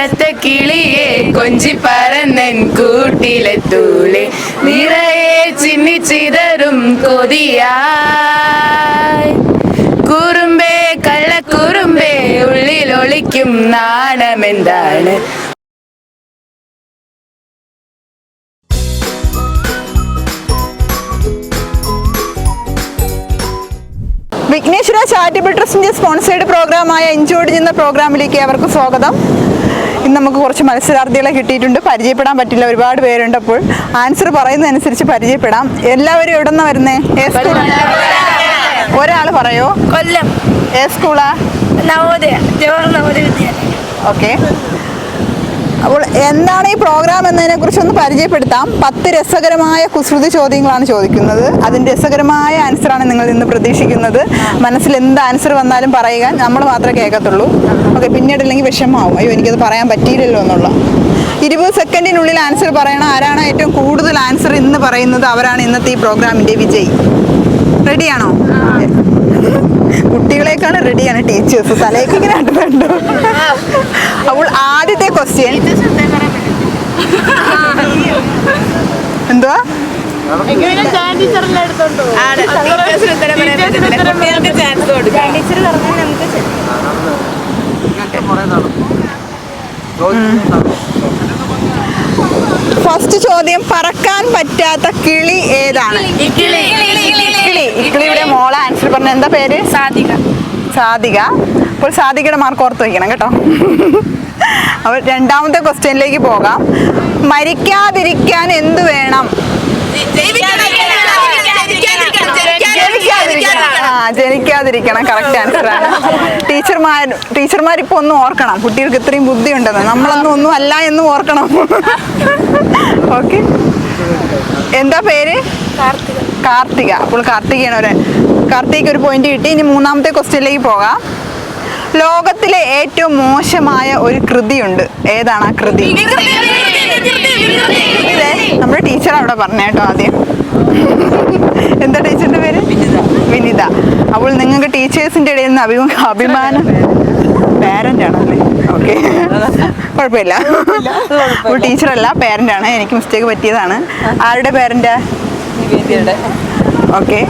തത്ത കിളിയെ കൊഞ്ചി പറന്നൻ തൂളി നിറയെ ചിന്നി ചിതറും കൊതിയായി. കുറുമ്പേ കള്ള കുറുമ്പേ ഉള്ളിൽ ഒളിക്കും നാണമെന്താണ്? വിഘ്നേശ്വര ചാരിറ്റബിൾ ട്രസ്റ്റിന്റെ സ്പോൺസേഡ് പ്രോഗ്രാമായ എൻജോയ് ചെയ്യുന്ന പ്രോഗ്രാമിലേക്ക് അവർക്ക് സ്വാഗതം. ഇന്ന് നമുക്ക് കുറച്ച് മത്സരാർത്ഥികളെ കിട്ടിയിട്ടുണ്ട്. പരിചയപ്പെടാൻ പറ്റില്ല ഒരുപാട് പേരുണ്ട് അപ്പോൾ. ആൻസർ പറയുന്നതനുസരിച്ച് പരിചയപ്പെടാം. എല്ലാവരും എവിടെ നിന്ന് വരുന്നേ ഒരാൾ പറയോ? കൊല്ലം. ഏ സ്കൂളാ നവോദയ ജവഹർ നവോദയ വിദ്യാലയം. ഓക്കെ അപ്പോൾ എന്താണ് ഈ പ്രോഗ്രാം എന്നതിനെ കുറിച്ച് ഒന്ന് പരിചയപ്പെടുത്താം. പത്ത് രസകരമായ കുസൃതി ചോദ്യങ്ങളാണ് ചോദിക്കുന്നത്. അതിന്റെ രസകരമായ ആൻസറാണ് നിങ്ങൾ ഇന്ന് പ്രതീക്ഷിക്കുന്നത്. മനസ്സിൽ എന്ത് ആൻസർ വന്നാലും പറയുക. നമ്മൾ മാത്രമേ കേൾക്കത്തുള്ളൂ. ഓക്കെ പിന്നീട് അല്ലെങ്കിൽ വിഷമമാവും. അയ്യോ എനിക്കത് പറയാൻ പറ്റിയില്ലല്ലോ എന്നുള്ള. ഇരുപത് സെക്കൻഡിനുള്ളിൽ ആൻസർ പറയണം. ആരാണ് ഏറ്റവും കൂടുതൽ ആൻസർ ഇന്ന് പറയുന്നത്? അവരാണ് ഇന്നത്തെ ഈ പ്രോഗ്രാമിന്റെ വിജയി. റെഡിയാണോ കുട്ടികളെക്കാണ് റെഡിയാണ് ടീച്ചേഴ്സ് തലേക്ക് ഇങ്ങനെ ആട്ടുന്നുണ്ടോ അപ്പോൾ ആദ്യത്തെ ക്വസ്റ്റ്യൻ എന്തുവാ? ഫസ്റ്റ് ചോദ്യം പറക്കാൻ പറ്റാത്ത കിളി ഏതാണ്? ഇക്കിളി ഇക്കിളിയുടെ മോളെ ആൻസർ പറഞ്ഞ എന്താ പേര്? സാധിക സാധിക അപ്പോൾ സാധികയുടെ മാർക്ക് ഓർത്ത് വയ്ക്കണം കേട്ടോ. അപ്പോൾ രണ്ടാമത്തെ ക്വസ്റ്റ്യനിലേക്ക് പോകാം. മരിക്കാതിരിക്കാൻ എന്ത് വേണം? ജനിക്കാതിരിക്കണം. കറക്റ്റ് ആൻസർ ആണ്. ടീച്ചർമാർ ടീച്ചർമാർ ഇപ്പൊ ഒന്നും ഓർക്കണം. കുട്ടികൾക്ക് ഇത്രയും ബുദ്ധി ഉണ്ടെന്ന് നമ്മളൊന്നും ഒന്നും അല്ല എന്നും ഓർക്കണം. ഓക്കെ. എന്താ പേര്? കാർത്തിക. അപ്പോൾ കാർത്തികയാണ് ഒരു കാർത്തികയ്ക്ക് ഒരു പോയിന്റ് കിട്ടി. ഇനി മൂന്നാമത്തെ ക്വസ്റ്റ്യനിലേക്ക് പോകാം. ലോകത്തിലെ ഏറ്റവും മോശമായ ഒരു കൃതിയുണ്ട്. ഏതാണ് ആ കൃതി? ഇതേ, നമ്മുടെ ടീച്ചർ അവിടെ പറഞ്ഞ കേട്ടോ ആദ്യം. എന്താ ടീച്ചറിന്റെ പേര്? വിനിത. അപ്പോൾ നിങ്ങൾക്ക് ടീച്ചേഴ്സിന്റെ ഇടയിൽ നിന്ന് അഭിമുഖ അഭിമാനം. പാരന്റ് ആണല്ലേ? ഓക്കെ കുഴപ്പമില്ല. ടീച്ചറല്ല പാരന്റ് ആണ്. എനിക്ക് മിസ്റ്റേക്ക് പറ്റിയതാണ്. ആരുടെ പാരന്റാ ഓക്കെ.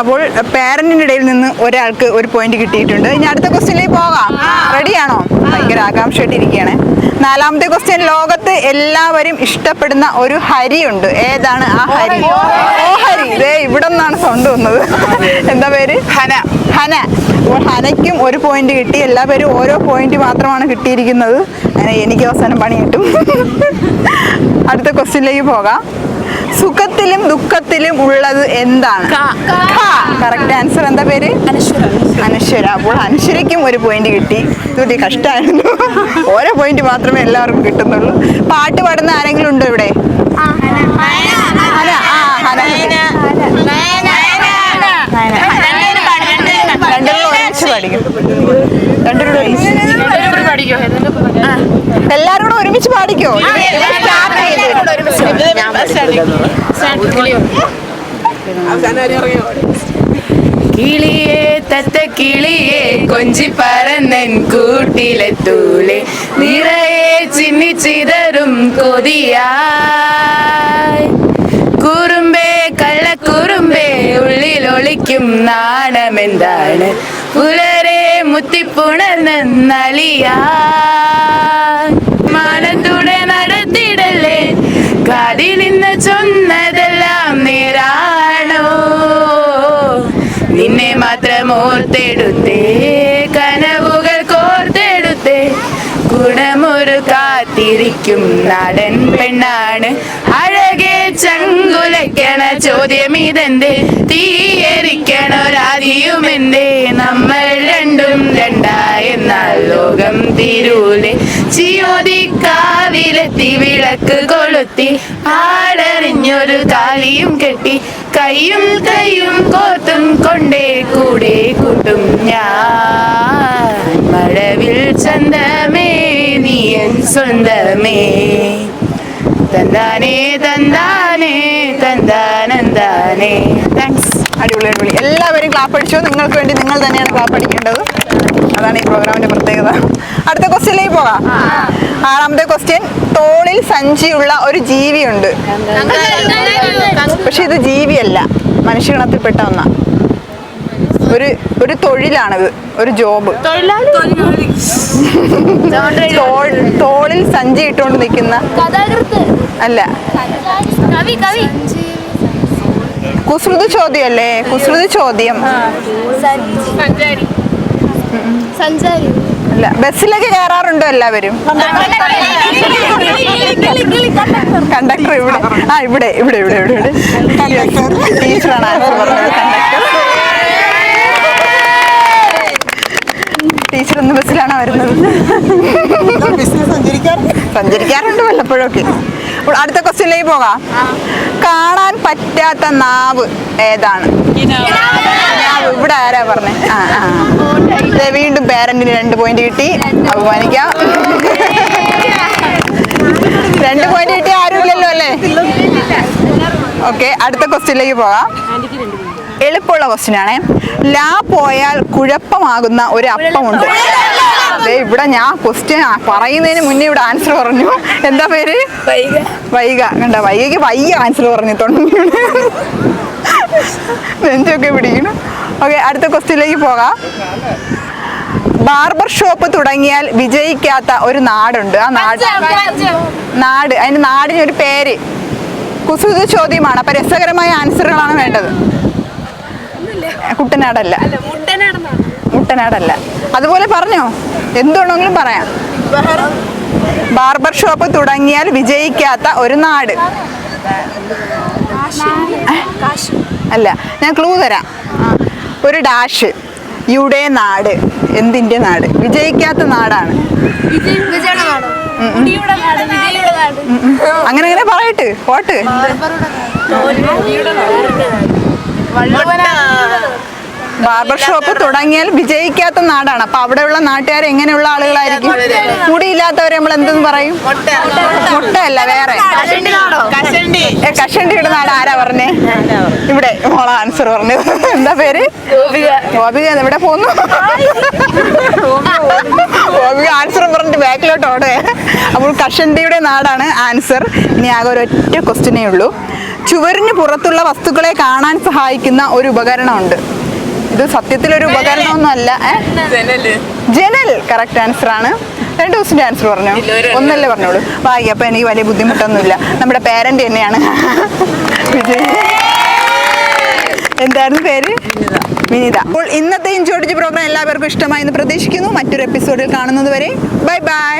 അപ്പോൾ പാരന്റിന്റെ ഇടയിൽ നിന്ന് ഒരാൾക്ക് ഒരു പോയിന്റ് കിട്ടിയിട്ടുണ്ട്. ഇനി അടുത്ത ക്വസ്റ്റ്യനിലേക്ക് പോകാം. റെഡിയാണോ ഭയങ്കര ആകാംക്ഷയായിട്ട് ഇരിക്കുകയാണ് നാലാമത്തെ ക്വസ്റ്റ്യൻ ലോകത്ത് എല്ലാവരും ഇഷ്ടപ്പെടുന്ന ഒരു ഹരിയുണ്ട്. ഏതാണ് ആ ഹരി? ഓ ഹരി. ഇതേ ഇവിടെ നിന്നാണ് സൗണ്ട് വന്നത്. എന്താ പേര്? ഹന. ഹന. അപ്പോൾ ഹനയ്ക്കും ഒരു പോയിന്റ് കിട്ടി. എല്ലാ പേരും ഓരോ പോയിന്റ് മാത്രമാണ് കിട്ടിയിരിക്കുന്നത്. അങ്ങനെ എനിക്ക് അവസാനം പണി കിട്ടും. അടുത്ത ക്വസ്റ്റ്യനിലേക്ക് പോകാം. സുഖത്തിലും ദുഃഖത്തിലും ഉള്ളത് എന്താണ്? കറക്റ്റ് ആൻസർ എന്താ പേര്? അനശ്വര. അപ്പോൾ അനശ്വരയ്ക്കും ഒരു പോയിന്റ് കിട്ടി. ഇതൊരു കഷ്ടമായിരുന്നു ഓരോ പോയിന്റ് മാത്രമേ എല്ലാവർക്കും കിട്ടുന്നുള്ളൂ. പാട്ട് പാടുന്ന ആരെങ്കിലും ഉണ്ടോ ഇവിടെ ഹന, ആ, ഹന. രണ്ടുപേരും ഒരുമിച്ച് പഠിക്കും രണ്ടുപേരും ഒരുമിച്ച് ആ. എല്ലാരും കൂടെ ഒരുമിച്ച് പാടിക്കോ? കിളിയേ തത്ത കിളിയെ കൊഞ്ചി പറന്നൻ തൂളെ. നിറയെ ചിന്നി ചിതറും കൊതിയായി. കുറുമ്പേ കള്ളക്കുറുമ്പേ ഉള്ളിൽ ഒളിക്കും നാണമെന്താണ്? പുലരെ മുത്തിപ്പുണർന്നലിയാ മാനത്തൂടെ നടത്തിടല്ലേ? കാതിൽ നിന്ന് ചൊന്നതെല്ലാം നേരാണോ? നിന്നെ മാത്രം ഓർത്തെടുത്തേ കനവുകൾ കോർത്തെടുത്തേ. ഗുണമൊരു കാത്തിരിക്കും നടൻ പെണ്ണാണ്. അഴകെ ചങ്കുലയ്ക്കണ ചോദ്യം ഇതെന്തേ തീയരിക്കണൊരാദിയുമെന്തേ ലോകം തീരൂലെ ചിയോതിക്കാവിലെത്തി വിളക്ക് കൊളുത്തി. ആടറിഞ്ഞൊരു താലിയും കെട്ടി. കയ്യും കയ്യും കോത്തും കൊണ്ടേ കൂടെ കൂട്ടും ഞാൻ. മഴവിൽ ചന്തമേ നീയൻ സ്വന്തമേ. തന്താനേ തന്താനേ തന്താനന്താനേ താങ്ക്സ് അടിപൊളി അടിപൊളി. എല്ലാവരും ക്ലാപ്പ് അടിച്ചോ. നിങ്ങൾക്ക് വേണ്ടി നിങ്ങൾ തന്നെയാണ് ക്ലാപ്പ് അടിക്കേണ്ടത്. അതാണ് ഈ പ്രോഗ്രാമിന്റെ പ്രത്യേകത. അടുത്ത ക്വസ്റ്റ്യനിലേക്ക് പോകാം. ആറാമത്തെ ക്വസ്റ്റ്യൻ തോളിൽ സഞ്ചിയുള്ള ഒരു ജീവിയുണ്ട്. പക്ഷെ ഇത് ജീവിയല്ല മനുഷ്യഗണത്തിൽപ്പെട്ട ഒന്നാ. ഒരു ഒരു തൊഴിലാണിത് ഒരു ജോബ്. തോളിൽ സഞ്ചി ഇട്ടുകൊണ്ട് നിൽക്കുന്ന അല്ല. കവി ചോദ്യം അല്ലേ കുസൃത് കുസൃതി ചോദ്യം. സഞ്ചാരി. സഞ്ചാരി അല്ല ബസ്സിലൊക്കെ കയറാറുണ്ടോ എല്ലാവരും? കണ്ടക്ടർ ഇവിടെ. ആ ഇവിടെ ഇവിടെ ഇവിടെ ഇവിടെ ഇവിടെ. ടീച്ചറാണ് ആൻസർ പറഞ്ഞത് കണ്ടക്ടർ ടീച്ചർ ഒന്ന് ബസ്സിലാണോ വരുന്നത്? സഞ്ചരിക്കാറുണ്ട് വല്ലപ്പോഴൊക്കെ. അടുത്ത ക്വസ്റ്റ്യനിലേക്ക് പോകാം. കാണാൻ പറ്റാത്ത നാവ് ഏതാണ്? ഇവിടെ ആരാ പറഞ്ഞേ? ആ ആ. വീണ്ടും പേരന്റിന് രണ്ട് പോയിന്റ് കിട്ടി. അപമാനിക്കാം. രണ്ട് പോയിന്റ് കിട്ടി ആരുമില്ലല്ലോ അല്ലേ? ഓക്കെ അടുത്ത ക്വസ്റ്റ്യനിലേക്ക് പോകാം. എളുപ്പമുള്ള ക്വസ്റ്റ്യൻ ആണേ. ലാ പോയാൽ കുഴപ്പമാകുന്ന ഒരു അപ്പമുണ്ട്. അതെ ഇവിടെ ഞാൻ ക്വസ്റ്റ്യൻ പറയുന്നതിന് മുന്നേ ഇവിടെ ആൻസർ പറഞ്ഞു. എന്താ പേര്? വൈക കണ്ട? വൈകയ്ക്ക് വയ്യ ആൻസർ പറഞ്ഞു. തൊണ്ണൂറ്. നെഞ്ചൊക്കെ പിടിക്കണം ഓക്കെ അടുത്ത ക്വസ്റ്റ്യനിലേക്ക് പോകാം. ബാർബർ ഷോപ്പ് തുടങ്ങിയാൽ വിജയിക്കാത്ത ഒരു നാടുണ്ട്. ആ നാട് നാട് അതിന് നാടിന് ഒരു പേര്. കുസൃത ചോദ്യമാണ്. അപ്പൊ രസകരമായ ആൻസറുകളാണ് വേണ്ടത്. കുട്ടനാടല്ല. മുട്ടനാടല്ല. അതുപോലെ പറഞ്ഞോ? എന്തുണ്ടെങ്കിലും പറയാം. ബാർബർ ഷോപ്പ് തുടങ്ങിയാൽ വിജയിക്കാത്ത ഒരു നാട്. അല്ല ഞാൻ ക്ലൂ തരാം. ഒരു ഡാഷ് യുടെ നാട് എന്തിന്റെ നാട് വിജയിക്കാത്ത നാടാണ് അങ്ങനെ അങ്ങനെ പറയട്ട് പോട്ട് ബാർബർ ഷോപ്പ് തുടങ്ങിയാൽ വിജയിക്കാത്ത നാടാണ്. അപ്പൊ അവിടെയുള്ള നാട്ടുകാർ എങ്ങനെയുള്ള ആളുകളായിരിക്കും? മുടിയില്ലാത്തവരെ നമ്മൾ എന്തെന്ന് പറയും? മുട്ടയല്ല വേറെ. കഷണ്ടിയുടെ നാട് ആരാ പറഞ്ഞേ? ഇവിടെ മോള ആൻസർ പറഞ്ഞു എന്താ പേര്? ഗോപിക. എവിടെ പോന്നു? ഗോപിക ആൻസർ പറഞ്ഞിട്ട് ബാക്കിലോട്ട് ഓടേ. അപ്പോൾ കഷണ്ടിയുടെ നാടാണ് ആൻസർ. ഇനി ആകെ ഒരൊറ്റ ക്വസ്റ്റിനേ ഉള്ളൂ. ചുവരിന് പുറത്തുള്ള വസ്തുക്കളെ കാണാൻ സഹായിക്കുന്ന ഒരു ഉപകരണമുണ്ട്. ഇത് സത്യത്തിൽ ഒരു ഉപകരണമൊന്നും അല്ല ജനൽ. കറക്റ്റ് ആൻസർ ആണ്. രണ്ട് ദിവസത്തിന്റെ ആൻസർ പറഞ്ഞു? ഒന്നല്ലേ പറഞ്ഞോളൂ. വായി അപ്പൊ എനിക്ക് വലിയ ബുദ്ധിമുട്ടൊന്നുമില്ല. നമ്മുടെ പേരന്റ് തന്നെയാണ്. എന്താണ് എന്തായിരുന്നു പേര്? വിനിത. അപ്പോൾ ഇന്നത്തെ ഇഞ്ചോടിച്ച് പ്രോഗ്രാം എല്ലാവർക്കും ഇഷ്ടമായി എന്ന് പ്രതീക്ഷിക്കുന്നു. മറ്റൊരു എപ്പിസോഡിൽ കാണുന്നത് വരെ ബൈ ബൈ